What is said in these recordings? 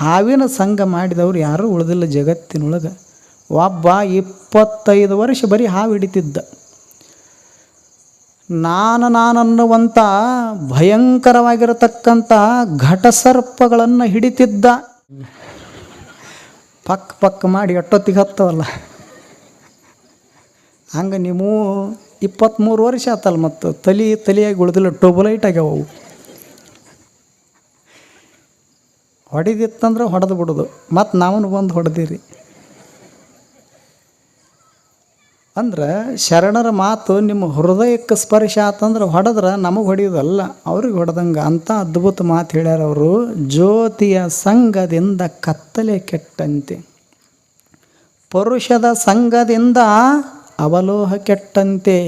ಹಾವಿನ ಸಂಘ ಮಾಡಿದವರು ಯಾರೂ ಉಳಿದಿಲ್ಲ ಜಗತ್ತಿನೊಳಗೆ. ಒಬ್ಬ ಇಪ್ಪತ್ತೈದು ವರ್ಷ ಬರೀ ಹಾವು ಹಿಡಿತಿದ್ದ. ನಾನು ನಾನನ್ನುವಂಥ ಭಯಂಕರವಾಗಿರತಕ್ಕಂಥ ಘಟಸರ್ಪಗಳನ್ನು ಹಿಡಿತಿದ್ದ. ಪಕ್ ಪಕ್ ಮಾಡಿ ಎಟ್ಟೊತ್ತಿಗೆ ಹತ್ತವಲ್ಲ. ಹಂಗೆ ನೀವು ಇಪ್ಪತ್ತ್ಮೂರು ವರ್ಷ ಆತಲ್ಲ ಮತ್ತು ತಲೆ ತಲೆಯಾಗಿ ಉಳಿದಿಲ್ಲ ಟೋಬಲೈಟ್ ಆಗ್ಯಾವ ಅವು ಹೊಡಿದಿತ್ತಂದ್ರೆ ಹೊಡೆದು ಬಿಡೋದು. ಮತ್ತು ನಾವನ್ನು ಬಂದು ಹೊಡೆದಿರಿ. ಅಂದ್ರೆ ಶರಣರ ಮಾತು ನಿಮ್ಮ ಹೃದಯಕ್ಕೆ ಸ್ಪರ್ಶ ಆತಂದ್ರೆ ಹೊಡೆದ್ರೆ ನಮಗೆ ಹೊಡೆಯೋದಲ್ಲ, ಅವ್ರಿಗೆ ಹೊಡೆದಂಗೆ. ಅಂಥ ಅದ್ಭುತ ಮಾತು ಹೇಳ್ಯಾರ ಅವರು. ಜ್ಯೋತಿಯ ಸಂಘದಿಂದ ಕತ್ತಲೆ ಕೆಟ್ಟಂತೆ. ಪುರುಷದ ಸಂಘದಿಂದ ಅವಲೋಹ ಕೆಟ್ಟಂತೆ.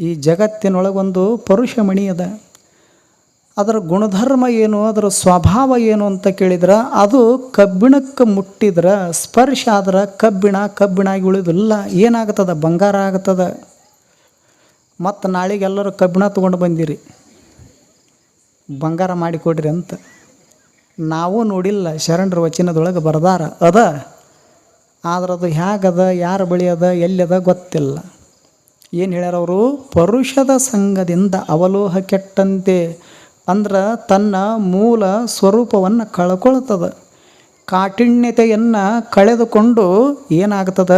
ಈ ಜಗತ್ತಿನೊಳಗೊಂದು ಪುರುಷ ಮಣಿ ಅದ ಅದರ ಗುಣಧರ್ಮ ಏನು, ಅದರ ಸ್ವಭಾವ ಏನು ಅಂತ ಕೇಳಿದ್ರೆ ಅದು ಕಬ್ಬಿಣಕ್ಕೆ ಮುಟ್ಟಿದ್ರೆ ಸ್ಪರ್ಶ ಆದ್ರೆ ಕಬ್ಬಿಣ ಕಬ್ಬಿಣ ಆಗಿ ಉಳಿದಿಲ್ಲ ಏನಾಗ್ತದ ಬಂಗಾರ ಆಗ್ತದ ಮತ್ತು ನಾಳೆಗೆ ಎಲ್ಲರೂ ಕಬ್ಬಿಣ ತೊಗೊಂಡು ಬಂದಿರಿ, ಬಂಗಾರ ಮಾಡಿಕೊಡ್ರಿ ಅಂತ. ನಾವು ನೋಡಿಲ್ಲ, ಶರಣರ ವಚನದೊಳಗೆ ಬರ್ದಾರ, ಅದ, ಆದ್ರೆ ಅದು ಹೇಗದ ಯಾರ ಬಳಿ ಅದ, ಎಲ್ಲಿದ ಗೊತ್ತಿಲ್ಲ. ಏನು ಹೇಳ್ಯಾರವರು ಪರುಷದ ಸಂಘದಿಂದ ಅವಲೋಹ ಕೆಟ್ಟಂತೆ ಅಂದ್ರೆ ತನ್ನ ಮೂಲ ಸ್ವರೂಪವನ್ನು ಕಳ್ಕೊಳ್ತದ. ಕಾಠಿಣ್ಯತೆಯನ್ನು ಕಳೆದುಕೊಂಡು ಏನಾಗ್ತದ?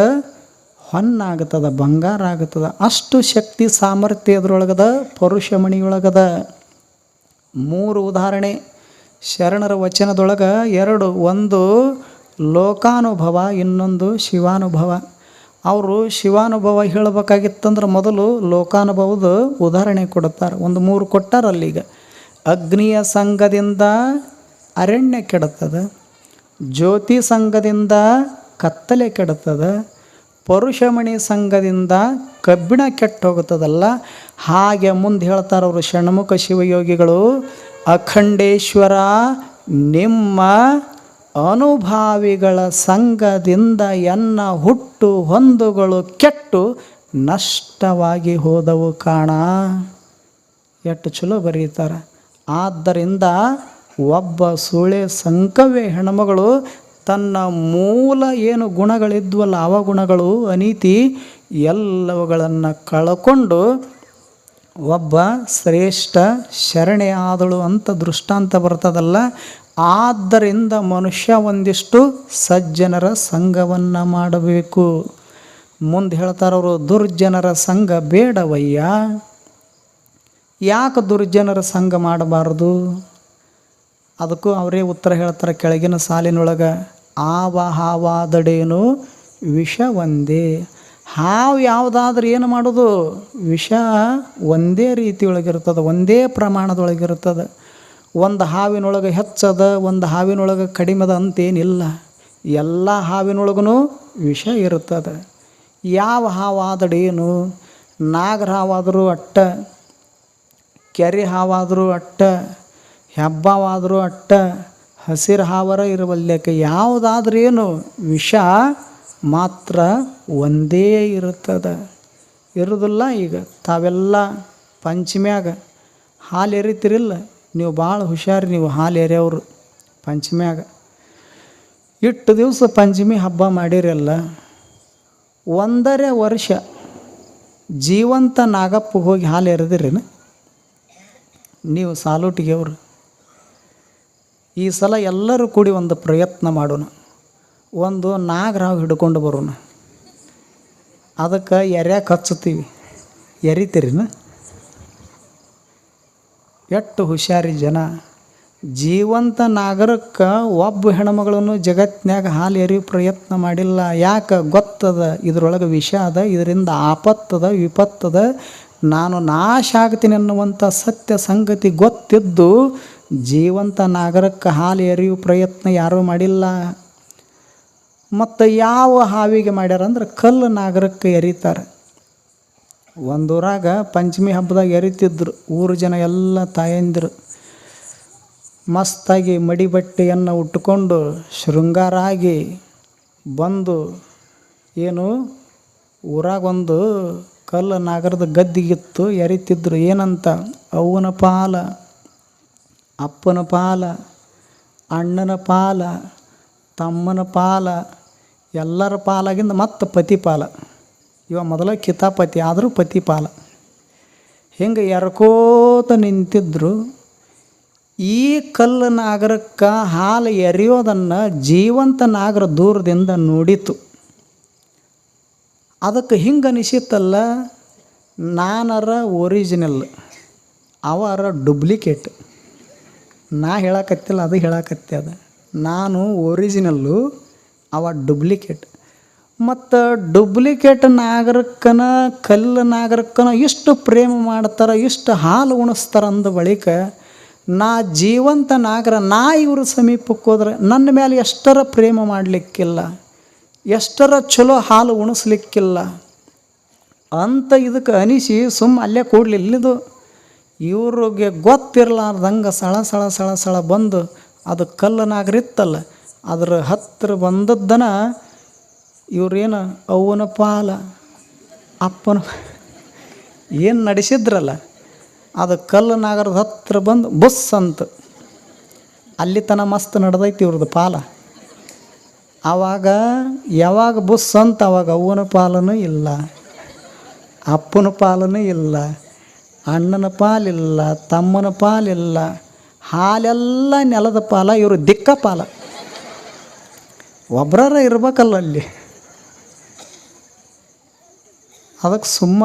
ಹೊನ್ನಾಗ್ತದ, ಬಂಗಾರ ಆಗ್ತದ. ಅಷ್ಟು ಶಕ್ತಿ ಸಾಮರ್ಥ್ಯ ಅದರೊಳಗದ ಪರುಷಮಣಿಯೊಳಗದ. ಮೂರು ಉದಾಹರಣೆ. ಶರಣರ ವಚನದೊಳಗೆ ಎರಡು, ಒಂದು, ಲೋಕಾನುಭವ, ಇನ್ನೊಂದು ಶಿವಾನುಭವ. ಅವರು ಶಿವಾನುಭವ ಹೇಳಬೇಕಾಗಿತ್ತಂದ್ರೆ ಮೊದಲು ಲೋಕಾನುಭವದ ಉದಾಹರಣೆ ಕೊಡುತ್ತಾರೆ ಒಂದು ಮೂರು ಕೊಟ್ಟಾರ ಅಲ್ಲೀಗ ಅಗ್ನಿಯ ಸಂಘದಿಂದ ಅರಣ್ಯ ಕೆಡುತ್ತದೆ, ಜ್ಯೋತಿ ಸಂಘದಿಂದ ಕತ್ತಲೆ ಕೆಡುತ್ತದೆ, ಪರುಷಮಣಿ ಸಂಘದಿಂದ ಕಬ್ಬಿಣ ಕೆಟ್ಟು ಹೋಗುತ್ತದಲ್ಲ ಹಾಗೆ ಮುಂದೆ ಹೇಳ್ತಾರೆ ಅವರು ಷಣ್ಮುಖ ಶಿವಯೋಗಿಗಳು, ಅಖಂಡೇಶ್ವರ, ನಿಮ್ಮ ಅನುಭಾವಿಗಳ ಸಂಘದಿಂದ ಎನ್ನ ಹುಟ್ಟು ಹೊಂದುಗಳು ಕೆಟ್ಟು ನಷ್ಟವಾಗಿ ಹೋದವು ಕಾಣ. ಎಷ್ಟು ಚಲೋ ಬರೀತಾರೆ. ಆದ್ದರಿಂದ ಒಬ್ಬ ಸುಳೆ ಸಂಕವೇ ಹೆಣ್ಮಗಳು, ತನ್ನ ಮೂಲ ಏನು ಗುಣಗಳಿದ್ವಲ್ಲ ಅವ ಗುಣಗಳು, ಅನೀತಿ, ಎಲ್ಲವುಗಳನ್ನು ಕಳ್ಕೊಂಡು ಒಬ್ಬ ಶ್ರೇಷ್ಠ ಶರಣೆ ಆದಳು ಅಂತ ದೃಷ್ಟಾಂತ ಬರ್ತದಲ್ಲ. ಆದ್ದರಿಂದ ಮನುಷ್ಯ ಒಂದಿಷ್ಟು ಸಜ್ಜನರ ಸಂಘವನ್ನು ಮಾಡಬೇಕು. ಮುಂದೆ ಹೇಳ್ತಾರವರು, ದುರ್ಜನರ ಸಂಘ ಬೇಡವಯ್ಯ. ಯಾಕೆ ದುರ್ಜನರ ಸಂಘ ಮಾಡಬಾರ್ದು? ಅದಕ್ಕೂ ಅವರೇ ಉತ್ತರ ಹೇಳ್ತಾರೆ ಕೆಳಗಿನ ಸಾಲಿನೊಳಗೆ, ಆವ ಹಾವಾದಡೇನು ವಿಷ ಒಂದೇ? ಹಾವು ಯಾವುದಾದ್ರೂ ಏನು ಮಾಡೋದು? ವಿಷ ಒಂದೇ ರೀತಿಯೊಳಗಿರ್ತದೆ, ಒಂದೇ ಪ್ರಮಾಣದೊಳಗಿರ್ತದೆ. ಒಂದು ಹಾವಿನೊಳಗೆ ಹೆಚ್ಚದ, ಒಂದು ಹಾವಿನೊಳಗೆ ಕಡಿಮೆದ ಅಂತೇನಿಲ್ಲ. ಎಲ್ಲ ಹಾವಿನೊಳಗೂ ವಿಷ ಇರುತ್ತದೆ ಯಾವ ಹಾವಾದಡೇನು? ನಾಗರ ಹಾವಾದರೂ ಅಟ್ಟ ಕೆರೆ ಹಾವಾದರೂ ಅಟ್ಟ, ಹೆಬ್ಬವಾದರೂ ಅಟ್ಟ, ಹಸಿರು ಹಾವರ ಇರಬಲ್ಯಕ್ಕೆ ಯಾವುದಾದ್ರೇನು ವಿಷ ಮಾತ್ರ ಒಂದೇ ಇರುತ್ತದೆ. ಇರೋದಿಲ್ಲ ಈಗ ತಾವೆಲ್ಲ ಪಂಚಮ್ಯಾಗ ಹಾಲು ಎರಿತಿರಿಲ್ಲ. ನೀವು ಭಾಳ ಹುಷಾರಿ, ನೀವು ಹಾಲು ಎರೆಯವರು ಪಂಚಮ್ಯಾಗ. ಇಟ್ಟು ದಿವಸ ಪಂಚಮಿ ಹಬ್ಬ ಮಾಡಿರಲ್ಲ. ಒಂದರೆ ವರ್ಷ ಜೀವಂತ ನಾಗಪ್ಪ ಹೋಗಿ ಹಾಲು ಎರೆದಿರೇನು? ನೀವು ಸಾಲೋಟಿಗೆ ಅವರು ಈ ಸಲ ಎಲ್ಲರೂ ಕೂಡಿ ಒಂದು ಪ್ರಯತ್ನ ಮಾಡೋಣ. ಒಂದು ನಾಗರಾವ್ ಹಿಡ್ಕೊಂಡು ಬರೋಣ. ಅದಕ್ಕೆ ಎರ್ಯಾಕೆ ಹಚ್ಚುತ್ತೀವಿ. ಎರಿತೀರಿನ? ಎಷ್ಟು ಹುಷಾರಿ ಜನ. ಜೀವಂತ ನಾಗರಕ್ಕೆ ಒಬ್ಬ ಹೆಣ್ಮಗಳನ್ನು ಜಗತ್ತಿನಾಗ ಹಾಲು ಎರಿಯೋ ಪ್ರಯತ್ನ ಮಾಡಿಲ್ಲ. ಯಾಕೆ ಗೊತ್ತದ? ಇದ್ರೊಳಗೆ ವಿಷ ಅದ, ಇದರಿಂದ ಆಪತ್ತದ, ವಿಪತ್ತದ ನಾನು ನಾಶ ಆಗ್ತೀನಿ ಅನ್ನುವಂಥ ಸತ್ಯ ಸಂಗತಿ ಗೊತ್ತಿದ್ದು ಜೀವಂತ ನಾಗರಕ್ಕೆ ಹಾಲು ಎರಿಯುವ ಪ್ರಯತ್ನ ಯಾರೂ ಮಾಡಿಲ್ಲ. ಮತ್ತು ಯಾವ ಹಾವಿಗೆ ಮಾಡ್ಯಾರಂದ್ರೆ ಕಲ್ಲು ನಾಗರಕ್ಕೆ ಎರಿತಾರೆ. ಒಂದೂರಾಗ ಪಂಚಮಿ ಹಬ್ಬದಾಗ ಎರಿತಿದ್ರು, ಊರು ಜನ ಎಲ್ಲ ತಾಯಂದಿರು. ಮಸ್ತಾಗಿ ಮಡಿ ಬಟ್ಟೆಯನ್ನು ಉಟ್ಕೊಂಡು ಶೃಂಗಾರ ಬಂದು ಏನು ಊರಾಗ ಒಂದು ಕಲ್ಲು ನಾಗರದ ಗದ್ದಿಗಿತ್ತು ಎರಿತಿದ್ರು, ಏನಂತ? ಅವ್ವನ ಪಾಲ, ಅಪ್ಪನ ಪಾಲ, ಅಣ್ಣನ ಪಾಲ, ತಮ್ಮನ ಪಾಲ, ಎಲ್ಲರ ಪಾಲಾಗಿಂದ ಮತ್ತೆ ಪತಿ ಪಾಲ. ಇವ ಮೊದಲ ಕಿತಾಪತಿ, ಆದರೂ ಪತಿ ಪಾಲ. ಹಿಂಗೆ ಎರಕೋತ ನಿಂತಿದ್ರು. ಈ ಕಲ್ಲು ನಾಗರಕ್ಕೆ ಹಾಲು ಎರೆಯೋದನ್ನು ಜೀವಂತ ನಾಗರ ದೂರದಿಂದ ನೋಡಿತು. ಅದಕ್ಕೆ ಹಿಂಗೆ ಅನಿಸಿತ್ತಲ್ಲ, ನಾನರ ಒರಿಜಿನಲ್ ಅವರ ಡುಪ್ಲಿಕೇಟ್ ನಾ ಹೇಳಕತ್ತಿಲ್ಲ, ಅದು ಹೇಳಕತ್ತೆ ಅದು. ನಾನು ಒರಿಜಿನಲ್ಲು ಅವ ಡುಪ್ಲಿಕೇಟ್ ಮತ್ತು ಡುಪ್ಲಿಕೇಟ್ ನಾಗರಕ್ಕನ, ಕಲ್ಲು ನಾಗರಕ್ಕನ ಇಷ್ಟು ಪ್ರೇಮ ಮಾಡ್ತಾರೆ, ಇಷ್ಟು ಹಾಲು ಉಣಿಸ್ತಾರೆ ಅಂದ ಬಳಿಕ, ನಾ ಜೀವಂತ ನಾಗರ, ನಾ ಇವ್ರ ಸಮೀಪಕ್ಕೆ ಹೋದ್ರೆ ನನ್ನ ಮೇಲೆ ಎಷ್ಟರ ಪ್ರೇಮ ಮಾಡಲಿಕ್ಕಿಲ್ಲ. ಎಷ್ಟರ ಚಲೋ ಹಾಲು ಉಣಿಸ್ಲಿಕ್ಕಿಲ್ಲ. ಅಂತ ಇದಕ್ಕೆ ಅನಿಸಿ ಸುಮ್ಮ ಅಲ್ಲೇ ಕೂಡ್ಲಿಲ್ಲ ಇದು ಇವ್ರಿಗೆ ಗೊತ್ತಿರಲಾರ್ದಂಗೆ ಸಳ ಸಳ ಸಳ ಸಳ ಬಂದು ಅದು ಕಲ್ಲು ನಾಗರಿತ್ತಲ್ಲ ಅದ್ರ ಹತ್ತಿರ ಬಂದದ್ದನ ಇವ್ರೇನು ಅವ್ವನ ಪಾಲ, ಅಪ್ಪನ ಏನು ನಡೆಸಿದ್ರಲ್ಲ. ಅದು ಕಲ್ಲು ನಾಗರದ ಹತ್ರ ಬಂದು ಬಸ್ ಅಂತ. ಅಲ್ಲಿ ತನ ಮಸ್ತ್ ನಡೆದೈತಿ ಇವ್ರದ್ದು ಪಾಲ. ಆವಾಗ ಯಾವಾಗ ಬುಸ್ ಅಂತ ಅವಾಗ ಅವ್ವನ ಪಾಲನೂ ಇಲ್ಲ, ಅಪ್ಪನ ಪಾಲನೂ ಇಲ್ಲ, ಅಣ್ಣನ ಪಾಲಿಲ್ಲ ತಮ್ಮನ ಪಾಲಿಲ್ಲ ಹಾಲೆಲ್ಲ ನೆಲದ ಪಾಲ, ಇವರು ದಿಕ್ಕ ಪಾಲ. ಒಬ್ರಾರ ಇರ್ಬೇಕಲ್ಲ ಅಲ್ಲಿ. ಅದಕ್ಕೆ ಸುಮ್ಮ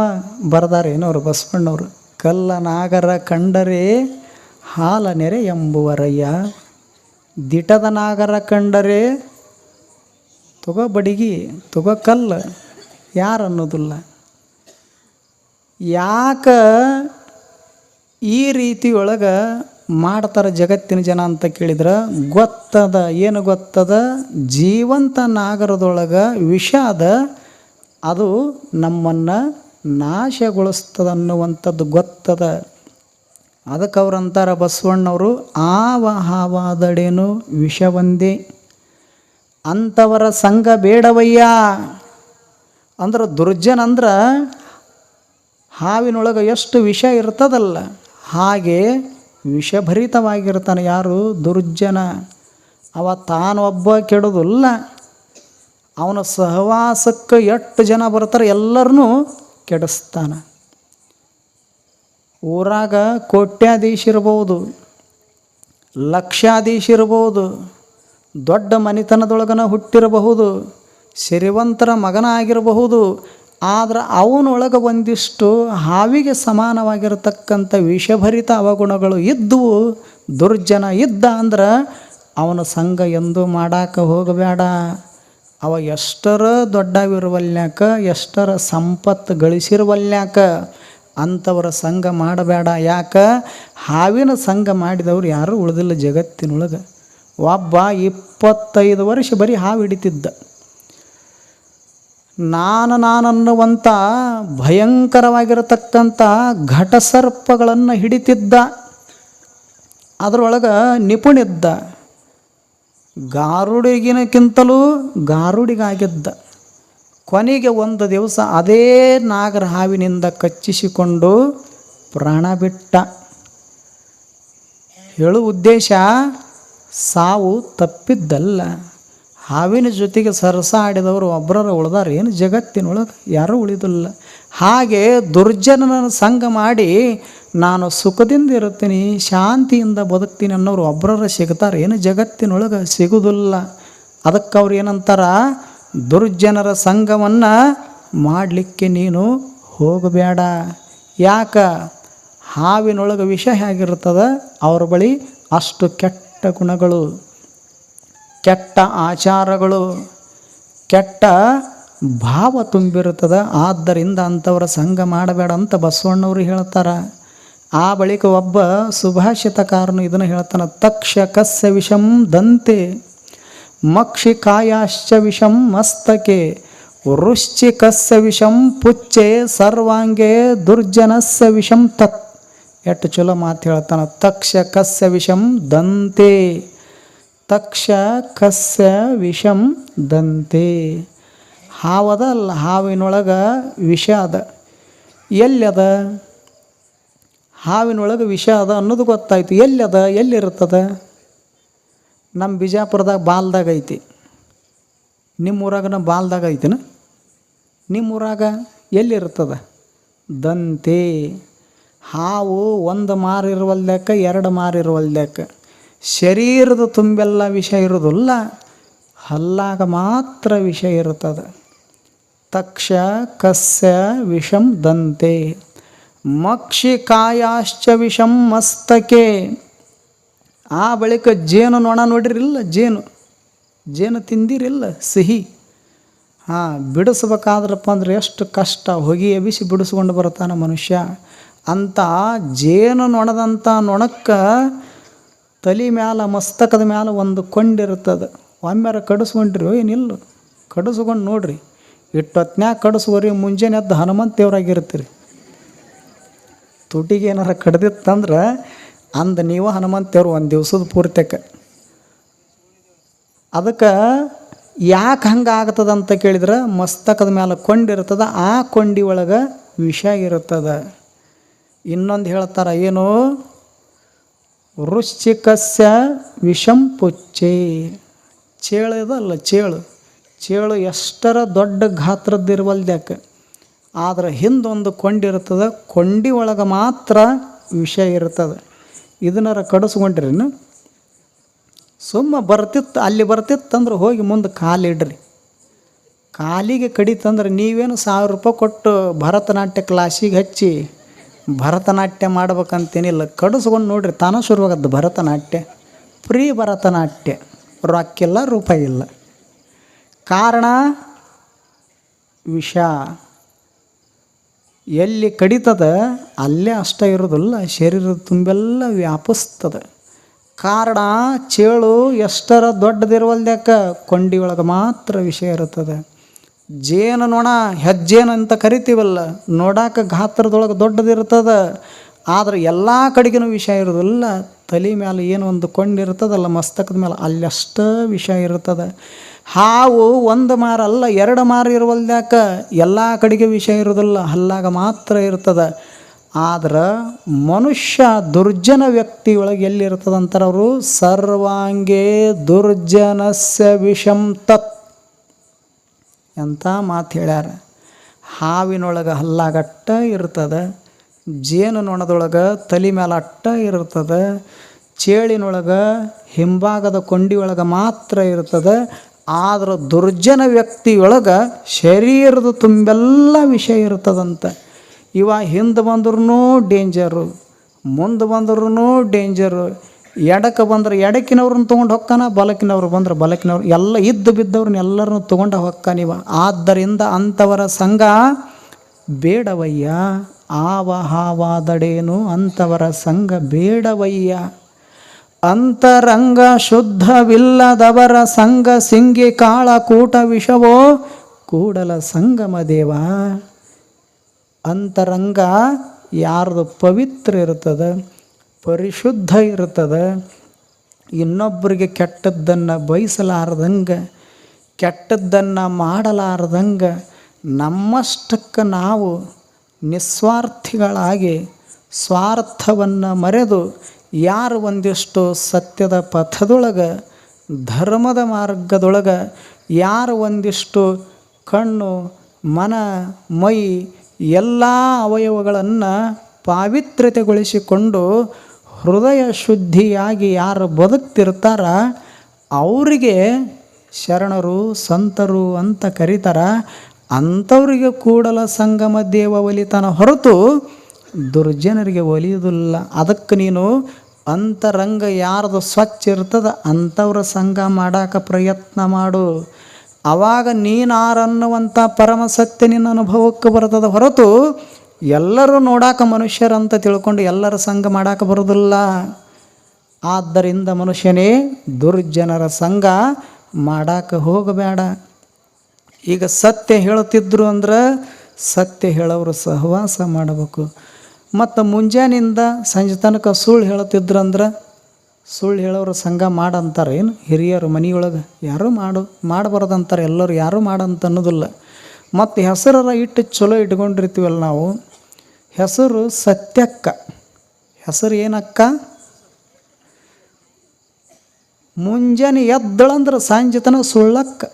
ಬರ್ದಾರೆ ಏನವ್ರು ಬಸವಣ್ಣವರು. ಕಲ್ಲ, ನಾಗರ, ಕಂಡರೆ, ಹಾಲ ನೆರೆ ಎಂಬುವರಯ್ಯ. ದಿಟದ ನಾಗರ ಕಂಡರೆ ತುಗ ಬಡಿಗಿ, ತಗೋ ಕಲ್ಲು, ಯಾರು ಅನ್ನೋದಿಲ್ಲ. ಯಾಕ ಈ ರೀತಿಯೊಳಗೆ ಮಾಡ್ತಾರೆ ಜಗತ್ತಿನ ಜನ ಅಂತ ಕೇಳಿದ್ರೆ, ಗೊತ್ತದ, ಏನು ಗೊತ್ತದ, ಜೀವಂತ ನಾಗರದೊಳಗೆ ವಿಷ ಅದ ನಮ್ಮನ್ನು ನಾಶಗೊಳಿಸ್ತದ ಅನ್ನುವಂಥದ್ದು ಗೊತ್ತದ. ಅದಕ್ಕೆ ಅವ್ರಂತಾರೆ ಬಸವಣ್ಣವರು, ಆವ ಹಾವಾದಡೇನು ವಿಷ ಅಂಥವರ ಸಂಘ ಬೇಡವಯ್ಯ. ಅಂದ್ರೆ ದುರ್ಜನ ಅಂದ್ರೆ ಹಾವಿನೊಳಗೆ ಎಷ್ಟು ವಿಷ ಇರ್ತದಲ್ಲ, ಹಾಗೆ ವಿಷಭರಿತವಾಗಿರ್ತಾನೆ ಯಾರು? ದುರ್ಜನ. ಅವ ತಾನೊಬ್ಬ ಕೆಡೋದಿಲ್ಲ. ಅವನ ಸಹವಾಸಕ್ಕೆ ಎಷ್ಟು ಜನ ಬರ್ತಾರೆ ಎಲ್ಲರನ್ನೂ ಕೆಡಿಸ್ತಾನೆ. ಊರಾಗ ಕೋಟ್ಯಾಧೀಶ ಇರ್ಬೋದು, ಲಕ್ಷಾಧೀಶ ಇರ್ಬೋದು ದೊಡ್ಡ ಮನೆತನದೊಳಗನ ಹುಟ್ಟಿರಬಹುದು, ಸಿರಿವಂತರ ಮಗನ ಆಗಿರಬಹುದು ಆದ್ರೆ ಅವನೊಳಗೆ ಒಂದಿಷ್ಟು ಹಾವಿಗೆ ಸಮಾನವಾಗಿರತಕ್ಕಂಥ ವಿಷಭರಿತ ಅವಗುಣಗಳು ಇದ್ದವು ದುರ್ಜನ ಇದ್ದ ಅಂದ್ರೆ ಅವನ ಸಂಘ ಎಂದೂ ಮಾಡಾಕ ಹೋಗಬೇಡ. ಅವ ಎಷ್ಟರ ದೊಡ್ಡವಿರುವಲ್ಯಾಕ ಎಷ್ಟರ ಸಂಪತ್ತು ಗಳಿಸಿರುವಲ್ಯಾಕ ಅಂಥವರ ಸಂಘ ಮಾಡಬೇಡ. ಯಾಕ? ಹಾವಿನ ಸಂಘ ಮಾಡಿದವರು ಯಾರೂ ಉಳಿದಿಲ್ಲ ಜಗತ್ತಿನೊಳಗೆ. ಒಬ್ಬ ಇಪ್ಪತ್ತೈದು ವರ್ಷ ಬರೀ ಹಾವು ಹಿಡಿತಿದ್ದ. ನಾನು ನಾನನ್ನುವಂಥ ಭಯಂಕರವಾಗಿರತಕ್ಕಂಥ ಘಟಸರ್ಪಗಳನ್ನು ಹಿಡಿತಿದ್ದ. ಅದರೊಳಗೆ ನಿಪುಣಿದ್ದ ಗಾರುಡಿಗಿನಕ್ಕಿಂತಲೂ ಗಾರುಡಿಗಾಗಿದ್ದ. ಕೊನೆಗೆ ಒಂದು ದಿವಸ ಅದೇ ನಾಗರ ಹಾವಿನಿಂದ ಕಚ್ಚಿಸಿಕೊಂಡು ಪ್ರಾಣ ಬಿಟ್ಟ. ಹೇಳುವ ಉದ್ದೇಶ ಸಾವು ತಪ್ಪಿದ್ದಲ್ಲ. ಹಾವಿನ ಜೊತೆಗೆ ಸರಸ ಆಡಿದವರು ಒಬ್ಬರ ಉಳ್ದಾರ. ಏನು ಜಗತ್ತಿನೊಳಗೆ ಯಾರೂ ಉಳಿದಿಲ್ಲ. ಹಾಗೆ ದುರ್ಜನನ ಸಂಘ ಮಾಡಿ ನಾನು ಸುಖದಿಂದ ಇರುತ್ತೀನಿ, ಶಾಂತಿಯಿಂದ ಬದುಕ್ತೀನಿ ಅನ್ನೋರು ಒಬ್ಬರ ಸಿಗ್ತಾರೆ. ಏನು ಜಗತ್ತಿನೊಳಗೆ ಸಿಗುವುದಿಲ್ಲ. ಅದಕ್ಕೆ ಅವ್ರು ಏನಂತಾರ? ದುರ್ಜನರ ಸಂಘವನ್ನು ಮಾಡಲಿಕ್ಕೆ ನೀನು ಹೋಗಬೇಡ. ಯಾಕ? ಹಾವಿನೊಳಗೆ ವಿಷ ಹೇಗಿರ್ತದ ಅವ್ರ ಬಳಿ ಅಷ್ಟು ಕೆಟ್ಟ ಗುಣಗಳು, ಕೆಟ್ಟ ಆಚಾರಗಳು, ಕೆಟ್ಟ ಭಾವ ತುಂಬಿರುತ್ತದೆ. ಆದ್ದರಿಂದ ಅಂಥವರ ಸಂಘ ಮಾಡಬೇಡ ಅಂತ ಬಸವಣ್ಣವರು ಹೇಳ್ತಾರೆ. ಆ ಬಳಿಕ ಒಬ್ಬ ಸುಭಾಷಿತಕಾರನು ಇದನ್ನು ಹೇಳ್ತಾನೆ ತಕ್ಷ ಕಸ್ಯ ವಿಷಂ ದಂತೆ ಮಕ್ಷಿ ಕಾಯಾಶ್ಚ ವಿಷಂ ಮಸ್ತಕೆ, ವೃಶ್ಚಿಕಸ್ಯ ವಿಷಂ ಪುಚ್ಚೆ ಸರ್ವಾಂಗೆ ದುರ್ಜನಸ್ಯ ವಿಷಂ ತತ್. ಎಷ್ಟು ಚಲೋ ಮಾತು ಹೇಳ್ತಾನೆ, ತಕ್ಷ ಕಸ್ಯ ವಿಷಂ ದಂತೆ. ತಕ್ಷ ಕಸ್ಯ ವಿಷಂ ದಂತೆ. ಹಾವದ ಅಲ್ಲ, ಹಾವಿನೊಳಗೆ ವಿಷ ಅದ. ಎಲ್ಲಿ ಅದ ಹಾವಿನೊಳಗೆ ವಿಷ ಅದ ಅನ್ನೋದು ಗೊತ್ತಾಯ್ತು. ಎಲ್ಲಿ ಅದ ಎಲ್ಲಿರ್ತದ? ನಮ್ಮ ಬಿಜಾಪುರದಾಗ ಬಾಲ್ದಾಗ ಐತಿ. ನಿಮ್ಮ ನಮ್ಮ ಬಾಲ್ದಾಗ ಐತಿನ? ನಿಮ್ಮ ಊರಾಗ ಎಲ್ಲಿರ್ತದ? ದಂತೆ. ಹಾವು ಒಂದು ಮಾರಿರುವಲ್ದಕ್ಕೆ ಎರಡು ಮಾರಿರುವಲ್ದಕ್ಕೆ ಶರೀರದ ತುಂಬೆಲ್ಲ ವಿಷ ಇರೋದಿಲ್ಲ ಹಲ್ಲಾಗ ಮಾತ್ರ ವಿಷ ಇರುತ್ತದೆ. ತಕ್ಷ ಕಸ್ಯ ವಿಷಂ ದಂತೆ. ಮಕ್ಷಿಕಾಯಾಶ್ಚ ವಿಷಂ ಮಸ್ತಕೆ. ಆ ಬಳಿಕ ಜೇನು ನೊಣ ನೋಡಿರಿಲ್ಲ, ಜೇನು. ಜೇನು ತಿಂದಿರಿಲ್ಲ, ಸಿಹಿ. ಹಾಂ, ಬಿಡಿಸ್ಬೇಕಾದ್ರಪ್ಪ ಅಂದ್ರೆ ಎಷ್ಟು ಕಷ್ಟ. ಹೊಗೆ ಎಬಿಸಿ ಬಿಡಿಸ್ಕೊಂಡು ಬರ್ತಾನೆ ಮನುಷ್ಯ. ಅಂತ ಜೇನು ನೊಣದಂಥ ನೊಣಕ್ಕೆ ತಲೆ ಮ್ಯಾಲ, ಮಸ್ತಕದ ಮ್ಯಾಲ ಒಂದು ಕೊಂಡಿರ್ತದೆ ಒಮ್ಮೆರ ಕಡಿಸ್ಕೊಂಡ್ರಿ ಏನಿಲ್ಲ. ಕಡಿಸ್ಕೊಂಡು ನೋಡ್ರಿ, ಇಟ್ಟೊತ್ನ್ಯಾಗ ಕಡಿಸುವರಿ ಮುಂಜಾನೆ ಎದ್ದು ಹನುಮಂತ ದೇವ್ರಾಗಿರ್ತೀರಿ ತುಟಿಗೆ ಏನಾರ ಕಡ್ದಿತ್ತಂದ್ರೆ ಅಂದ ನೀವು ಹನುಮಂತ ದೇವ್ರು ಒಂದು ದಿವ್ಸದ ಪೂರ್ತಿಯಕ್ಕೆ ಅದಕ್ಕೆ ಯಾಕೆ ಹಂಗೆ ಆಗ್ತದಂತ ಕೇಳಿದ್ರೆ ಮಸ್ತಕದ ಮೇಲೆ ಕೊಂಡಿರ್ತದೆ ಆ ಕೊಂಡಿ ಒಳಗೆ ವಿಷ ಇರ್ತದ. ಇನ್ನೊಂದು ಹೇಳ್ತಾರ, ಏನು? ವೃಶ್ಚಿಕಸ್ಯ ವಿಷಂ ಪುಚ್ಚೆ. ಚೇಳು ಇದಲ್ಲ, ಚೇಳು. ಚೇಳು ಎಷ್ಟರ ದೊಡ್ಡ ಗಾತ್ರದ್ದಿರುವಲ್ದ್ಯಾಕೆ? ಆದ್ರೆ ಹಿಂದೊಂದು ಕೊಂಡಿರ್ತದೆ, ಕೊಂಡಿ ಒಳಗೆ ಮಾತ್ರ ವಿಷ ಇರ್ತದೆ. ಇದನ್ನಾರ ಕಡಿಸ್ಕೊಂಡ್ರಿನ ಸುಮ್ಮ ಬರ್ತಿತ್ತು, ಅಲ್ಲಿ ಬರ್ತಿತ್ತಂದ್ರೆ ಹೋಗಿ ಮುಂದೆ ಕಾಲಿಡ್ರಿ ಕಾಲಿಗೆ ಕಡಿತಂದ್ರೆ ನೀವೇನು ಸಾವಿರ ರೂಪಾಯಿ ಕೊಟ್ಟು ಭರತನಾಟ್ಯ ಕ್ಲಾಸಿಗೆ ಹಚ್ಚಿ ಭರತನಾಟ್ಯ ಮಾಡ್ಬೇಕಂತೇನಿಲ್ಲ. ಕಡಿಸ್ಕೊಂಡು ನೋಡ್ರಿ, ತಾನೇ ಶುರುವಾಗದ್ದು ಭರತನಾಟ್ಯ. ಫ್ರೀ ಭರತನಾಟ್ಯ. ರೊಕ್ಕಿಲ್ಲ ರೂಪಾಯಿ ಇಲ್ಲ. ಕಾರಣ, ವಿಷ. ಎಲ್ಲಿ ಕಡಿತದ, ಅಲ್ಲೇ ಅಷ್ಟ ಇರೋದಿಲ್ಲ. ಶರೀರದ ತುಂಬೆಲ್ಲ ವ್ಯಾಪಿಸ್ತದ. ಕಾರಣ, ಚೇಳು ಎಷ್ಟರ ದೊಡ್ಡದಿರುವಲ್ದ್ಯಾಕ ಕೊಂಡಿ ಒಳಗೆ ಮಾತ್ರ ವಿಷಯ ಇರುತ್ತದೆ. ಜೇನು ನೊಣ ಹೆಜ್ಜೇನು ಅಂತ ಕರಿತೀವಲ್ಲ, ನೋಡಾಕ ಗಾತ್ರದೊಳಗೆ ದೊಡ್ಡದಿರ್ತದ, ಆದ್ರೆ ಎಲ್ಲ ಕಡೆಗಿನೂ ವಿಷ ಇರೋದಿಲ್ಲ, ತಲೆ ಮೇಲೆ ಏನು ಒಂದು ಕೊಂಡಿರ್ತದಲ್ಲ ಮಸ್ತಕದ ಮೇಲೆ ಅಲ್ಲಷ್ಟ ವಿಷ ಇರ್ತದೆ. ಹಾವು ಒಂದು ಮಾರ ಅಲ್ಲ, ಎರಡು ಮಾರ ಇರುವಲ್ದ್ಯಾಕ ಎಲ್ಲ ಕಡೆಗೆ ವಿಷ ಇರೋದಿಲ್ಲ, ಹಲ್ಲಾಗ ಮಾತ್ರ ಇರ್ತದೆ. ಆದ್ರೆ ಮನುಷ್ಯ ದುರ್ಜನ ವ್ಯಕ್ತಿಯೊಳಗೆ ಒಳಗೆ ಎಲ್ಲಿರ್ತದೆ ಅಂತಾರೆ ಅವರು ಸರ್ವಾಂಗೇ ದುರ್ಜನಸ್ಯ ವಿಷಂ ತತ್. ಎಂಥ ಮಾತು ಹೇಳ್ಯಾರ? ಹಾವಿನೊಳಗೆ ಹಲ್ಲಾಗಟ್ಟ ಇರ್ತದೆ ಜೇನು ನೊಣದೊಳಗೆ ತಲೆ ಮೇಲೆ ಅಟ್ಟ ಇರ್ತದೆ, ಚೇಳಿನೊಳಗೆ ಹಿಂಭಾಗದ ಕೊಂಡಿಯೊಳಗೆ ಮಾತ್ರ ಇರ್ತದೆ, ಆದ್ರೆ ದುರ್ಜನ ವ್ಯಕ್ತಿಯೊಳಗೆ ಶರೀರದ ತುಂಬೆಲ್ಲ ವಿಷಯ ಇರ್ತದಂತೆ. ಇವ ಹಿಂದೆ ಬಂದ್ರೂ ಡೇಂಜರು ಮುಂದೆ ಬಂದ್ರೂ ಡೇಂಜರು ಎಡಕ್ಕೆ ಬಂದ್ರೆ ಎಡಕ್ಕಿನವ್ರನ್ನ ತೊಗೊಂಡು ಹೊಕ್ಕಾನ, ಬಲಕಿನವ್ರು ಬಂದ್ರೆ ಬಲಕಿನವ್ರು. ಎಲ್ಲ ಇದ್ದು ಬಿದ್ದವ್ರನ್ನ ಎಲ್ಲರನ್ನು ತೊಗೊಂಡು ಹೊಕ್ಕಾನಿವ ಆದ್ದರಿಂದ ಅಂಥವರ ಸಂಘ ಬೇಡವಯ್ಯ ಆವ ಹಾವಾದಡೇನು ಅಂಥವರ ಸಂಘ ಬೇಡವಯ್ಯ. ಅಂತರಂಗ ಶುದ್ಧವಿಲ್ಲದವರ ಸಂಘ ಸಿಂಗಿ ಕಾಳ ಕೂಟ ವಿಷವೋ, ಕೂಡಲ ಸಂಗಮ ದೇವ. ಅಂತರಂಗ ಯಾರದು ಪವಿತ್ರ ಇರ್ತದೆ? ಪರಿಶುದ್ಧ ಇರ್ತದೆ ಇನ್ನೊಬ್ಬರಿಗೆ ಕೆಟ್ಟದ್ದನ್ನು ಬಯಸಲಾರ್ದಂಗೆ, ಕೆಟ್ಟದ್ದನ್ನು ಮಾಡಲಾರ್ದಂಗೆ ನಮ್ಮಷ್ಟಕ್ಕೆ ನಾವು ನಿಸ್ವಾರ್ಥಿಗಳಾಗಿ ಸ್ವಾರ್ಥವನ್ನು ಮರೆದು ಯಾರು ಒಂದಿಷ್ಟು ಸತ್ಯದ ಪಥದೊಳಗೆ, ಧರ್ಮದ ಮಾರ್ಗದೊಳಗೆ, ಯಾರು ಒಂದಿಷ್ಟು ಕಣ್ಣು, ಮನ, ಮೈ ಎಲ್ಲ ಅವಯವಗಳನ್ನು ಪಾವಿತ್ರ್ಯತೆಗೊಳಿಸಿಕೊಂಡು ಹೃದಯ ಶುದ್ಧಿಯಾಗಿ ಯಾರು ಬದುಕ್ತಿರ್ತಾರ, ಅವರಿಗೆ ಶರಣರು, ಸಂತರು ಅಂತ ಕರೀತಾರ. ಅಂಥವ್ರಿಗೆ ಕೂಡಲ ಸಂಗಮ ದೇವ ಒಲಿತನ ಹೊರತು ದುರ್ಜನರಿಗೆ ಒಲಿಯುವುದಿಲ್ಲ. ಅದಕ್ಕೆ ನೀನು ಅಂತರಂಗ ಯಾರ್ದು ಸ್ವಚ್ಛ ಇರ್ತದ ಅಂಥವ್ರ ಸಂಘ ಮಾಡಾಕ ಪ್ರಯತ್ನ ಮಾಡು. ಆವಾಗ ನೀನಾರನ್ನುವಂಥ ಪರಮಸತ್ಯ ನಿನ್ನ ಅನುಭವಕ್ಕೆ ಬರ್ತದ ಹೊರತು ಎಲ್ಲರೂ ನೋಡಾಕ ಮನುಷ್ಯರಂತ ತಿಳ್ಕೊಂಡು ಎಲ್ಲರ ಸಂಘ ಮಾಡಾಕ ಬರೋದಿಲ್ಲ. ಆದ್ದರಿಂದ ಮನುಷ್ಯನೇ ದುರ್ಜನರ ಸಂಘ ಮಾಡಾಕ ಹೋಗಬೇಡ. ಈಗ ಸತ್ಯ ಹೇಳುತ್ತಿದ್ರು ಅಂದ್ರೆ ಸತ್ಯ ಹೇಳೋರು ಸಹವಾಸ ಮಾಡಬೇಕು. ಮತ್ತು ಮುಂಜಾನಿಂದ ಸಂಜೆ ತನಕ ಸುಳ್ಳು ಹೇಳುತ್ತಿದ್ರು ಅಂದ್ರೆ ಸುಳ್ಳು ಹೇಳೋರು ಸಂಘ ಮಾಡಂತಾರೆ ಏನು? ಹಿರಿಯರು ಮನೆಯೊಳಗೆ ಯಾರೂ ಮಾಡು, ಮಾಡಬಾರ್ದಂತಾರೆ. ಎಲ್ಲರೂ ಯಾರೂ ಮಾಡಂತ ಅನ್ನೋದಿಲ್ಲ ಮತ್ತು ಹೆಸರರ ಇಟ್ಟು ಚಲೋ ಇಟ್ಕೊಂಡಿರ್ತೀವಲ್ಲ ನಾವು ಹೆಸರು ಸತ್ಯಕ್ಕ. ಹೆಸರು ಏನಕ್ಕ? ಮುಂಜಾನೆ ಎದ್ದಳಂದ್ರೆ ಸಾಂಜತನ ಸುಳ್ಳಕ್ಕ.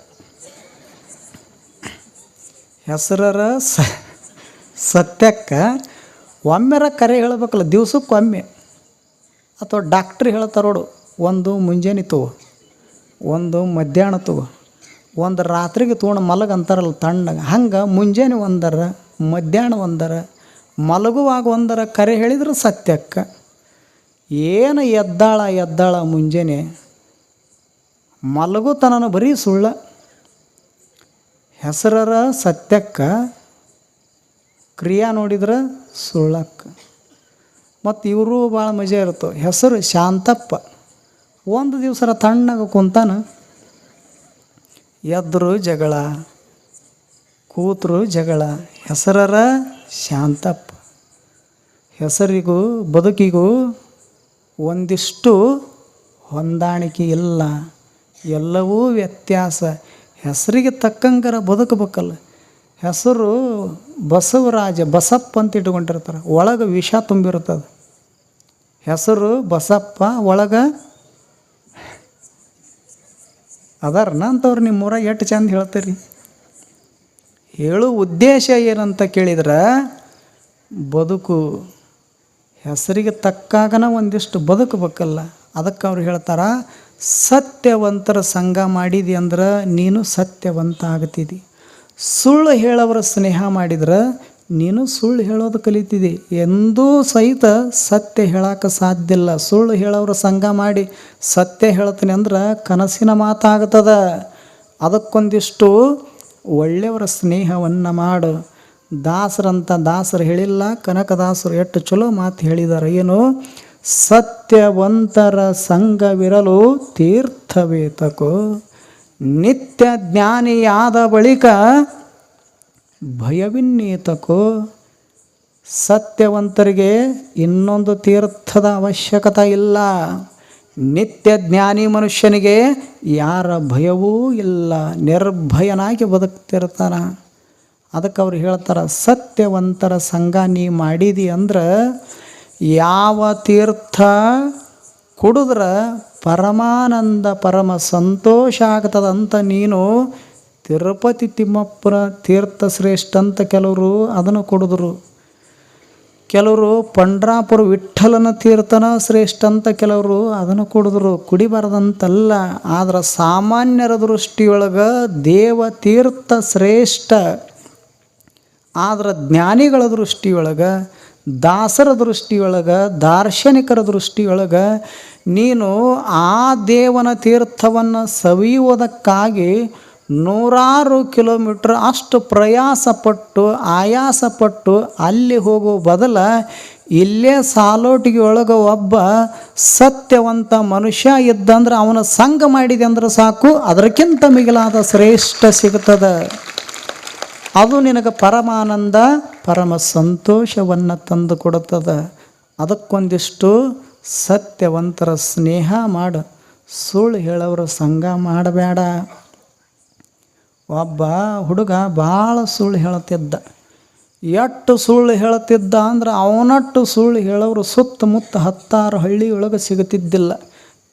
ಹೆಸರರ ಸ, ಸತ್ಯಕ್ಕ. ಒಮ್ಮೆರ ಕರೆ ಹೇಳ್ಬೇಕಲ್ಲ, ದಿವ್ಸಕ್ಕೆ ಒಮ್ಮೆ. ಅಥವಾ ಡಾಕ್ಟ್ರ್ ಹೇಳ್ತಾರೋಡು ಒಂದು ಮುಂಜಾನೆ ತಗೋ, ಒಂದು ಮಧ್ಯಾಹ್ನ ತಗೋ, ಒಂದು ರಾತ್ರಿಗೆ ತೊಗೊಂಡು ಮಲಗ ಅಂತಾರಲ್ಲ ತಣ್ಣಗೆ. ಹಂಗೆ ಮುಂಜಾನೆ ಒಂದರ, ಮಧ್ಯಾಹ್ನ ಒಂದರ ಮಲಗುವಾಗ ಒಂದರ ಕರೆ ಹೇಳಿದ್ರೆ ಸತ್ಯಕ್ಕೆ. ಏನು ಎದ್ದಾಳ ಎದ್ದಾಳ ಮುಂಜಾನೆ. ಮಲಗುತನನು ಬರೀ ಸುಳ್ಳ. ಹೆಸರರ ಸತ್ಯಕ್ಕೆ ಕ್ರಿಯಾ ನೋಡಿದ್ರೆ ಸುಳ್ಳಕ್ಕೆ. ಮತ್ತು ಇವರು ಭಾಳ ಮಜಾ ಇರ್ತವೆ. ಹೆಸರು ಶಾಂತಪ್ಪ. ಒಂದು ದಿವಸರ ತಣ್ಣಗೆ ಕುಂತಾನ. ಎದ್ರು ಜಗಳ, ಕೂತರು ಜಗಳ, ಹೆಸರರ ಶಾಂತಪ್ಪ. ಹೆಸರಿಗೂ ಬದುಕಿಗೂ ಒಂದಿಷ್ಟು ಹೊಂದಾಣಿಕೆ ಇಲ್ಲ. ಎಲ್ಲವೂ ವ್ಯತ್ಯಾಸ. ಹೆಸರಿಗೆ ತಕ್ಕಂಗರ ಬದುಕಬೇಕಲ್ಲ. ಹೆಸರು ಬಸವರಾಜ, ಬಸಪ್ಪ ಅಂತ ಇಟ್ಕೊಂಡಿರ್ತಾರೆ ಒಳಗೆ ವಿಷ ತುಂಬಿರ್ತದೆ ಹೆಸರು ಬಸಪ್ಪ, ಒಳಗೆ ಅದಾರ ನಂತವ್ರು ನಿಮ್ಮೂರಾಗ ಎಷ್ಟು ಚಂದ ಹೇಳ್ತೀರಿ? ಹೇಳೋ ಉದ್ದೇಶ ಏನಂತ ಕೇಳಿದ್ರೆ ಬದುಕು ಹೆಸರಿಗೆ ತಕ್ಕಾಗನ ಒಂದಿಷ್ಟು ಬದುಕಬೇಕಲ್ಲ. ಅದಕ್ಕೆ ಅವ್ರು ಹೇಳ್ತಾರ, ಸತ್ಯವಂತರ ಸಂಘ ಮಾಡಿದಿ ಅಂದ್ರೆ ನೀನು ಸತ್ಯವಂತ ಆಗ್ತಿದ್ದಿ ಸುಳ್ಳು ಹೇಳೋರ ಸ್ನೇಹ ಮಾಡಿದ್ರೆ ನೀನು ಸುಳ್ಳು ಹೇಳೋದು ಕಲಿತಿದ್ದಿ ಎಂದೂ ಸಹಿತ ಸತ್ಯ ಹೇಳಕ್ಕೆ ಸಾಧ್ಯ ಇಲ್ಲ. ಸುಳ್ಳು ಹೇಳೋರ ಸಂಘ ಮಾಡಿ ಸತ್ಯ ಹೇಳ್ತೀನಿ ಅಂದ್ರೆ ಕನಸಿನ ಮಾತಾಗ್ತದ. ಅದಕ್ಕೊಂದಿಷ್ಟು ಒಳ್ಳೆಯವರ ಸ್ನೇಹವನ್ನು ಮಾಡು. ದಾಸರಂತ ದಾಸರು ಹೇಳಿಲ್ಲ, ಕನಕದಾಸರು ಎಷ್ಟು ಚಲೋ ಮಾತು ಹೇಳಿದ್ದಾರೆ ಏನು. ಸತ್ಯವಂತರ ಸಂಘವಿರಲು ತೀರ್ಥವೇತಕೋ. ನಿತ್ಯ ಜ್ಞಾನಿಯಾದ ಬಳಿಕ ಭಯವಿನ್ನೇತಕು. ಸತ್ಯವಂತರಿಗೆ ಇನ್ನೊಂದು ತೀರ್ಥದ ಅವಶ್ಯಕತೆ ಇಲ್ಲ. ನಿತ್ಯ ಜ್ಞಾನಿ ಮನುಷ್ಯನಿಗೆ ಯಾರ ಭಯವೂ ಇಲ್ಲ, ನಿರ್ಭಯನಾಗಿ ಬದುಕ್ತಿರ್ತಾನ. ಅದಕ್ಕೆ ಅವ್ರು ಹೇಳ್ತಾರೆ, ಸತ್ಯವಂತರ ಸಂಘ ನೀ ಮಾಡಿದಿ ಅಂದ್ರೆ ಯಾವ ತೀರ್ಥ ಕುಡಿದ್ರೆ ಪರಮಾನಂದ ಪರಮ ಸಂತೋಷ ಆಗ್ತದಂತ ನೀನು ತಿರುಪತಿ ತಿಮ್ಮಪ್ಪನ ತೀರ್ಥ ಶ್ರೇಷ್ಠ ಅಂತ ಕೆಲವರು ಅದನ್ನು ಕುಡಿದ್ರು. ಕೆಲವರು ಪಂಡ್ರಾಪುರ ವಿಠಲನ ತೀರ್ಥನ ಶ್ರೇಷ್ಠ ಅಂತ ಕೆಲವರು ಅದನ್ನು ಕುಡಿದ್ರು. ಕುಡಿಬಾರ್ದಂತಲ್ಲ, ಆದ್ರೆ ಸಾಮಾನ್ಯರ ದೃಷ್ಟಿಯೊಳಗೆ ದೇವ ತೀರ್ಥ ಶ್ರೇಷ್ಠ. ಆದ್ರೆ ಜ್ಞಾನಿಗಳ ದೃಷ್ಟಿಯೊಳಗೆ, ದಾಸರ ದೃಷ್ಟಿಯೊಳಗೆ, ದಾರ್ಶನಿಕರ ದೃಷ್ಟಿಯೊಳಗೆ ನೀನು ಆ ದೇವನ ತೀರ್ಥವನ್ನು ಸವಿಯುವುದಕ್ಕಾಗಿ ನೂರಾರು ಕಿಲೋಮೀಟ್ರ್ ಅಷ್ಟು ಪ್ರಯಾಸಪಟ್ಟು, ಆಯಾಸಪಟ್ಟು ಅಲ್ಲಿ ಹೋಗೋ ಬದಲ ಇಲ್ಲೇ ಸಾಲೋಟಿಗೆ ಒಳಗೆ ಒಬ್ಬ ಸತ್ಯವಂತ ಮನುಷ್ಯ ಇದ್ದಂದ್ರೆ ಅವನ ಸಂಘ ಮಾಡಿದೆ ಅಂದ್ರೆ ಸಾಕು, ಅದಕ್ಕಿಂತ ಮಿಗಿಲಾದ ಶ್ರೇಷ್ಠ ಸಿಗ್ತದೆ ಅದು ನಿನಗೆ ಪರಮಾನಂದ, ಪರಮ ಸಂತೋಷವನ್ನು ತಂದು ಅದಕ್ಕೊಂದಿಷ್ಟು ಸತ್ಯವಂತರ ಸ್ನೇಹ ಮಾಡು. ಸುಳ್ಳು ಹೇಳೋರ ಸಂಘ ಮಾಡಬೇಡ. ಒಬ್ಬ ಹುಡುಗ ಭಾಳ ಸುಳ್ಳು ಹೇಳುತ್ತಿದ್ದ. ಎಷ್ಟು ಸುಳ್ಳು ಹೇಳುತ್ತಿದ್ದ ಅಂದ್ರೆ ಅವನಟ್ಟು ಸುಳ್ಳು ಹೇಳೋರು ಸುತ್ತಮುತ್ತ ಹತ್ತಾರು ಹಳ್ಳಿಯೊಳಗೆ ಸಿಗುತ್ತಿದ್ದಿಲ್ಲ.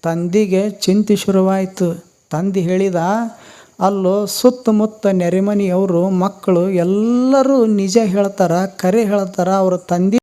ತಂದಿಗೆ ಚಿಂತೆ ಶುರುವಾಯಿತು. ತಂದೆ ಹೇಳಿದ, ಅಲ್ಲೋ, ಸುತ್ತಮುತ್ತ ನೆರೆಮನೆಯವರು ಮಕ್ಕಳು ಎಲ್ಲರೂ ನಿಜ ಹೇಳ್ತಾರೆ, ಕರೆ ಹೇಳ್ತಾರೆ, ಅವರು ತಂದೆ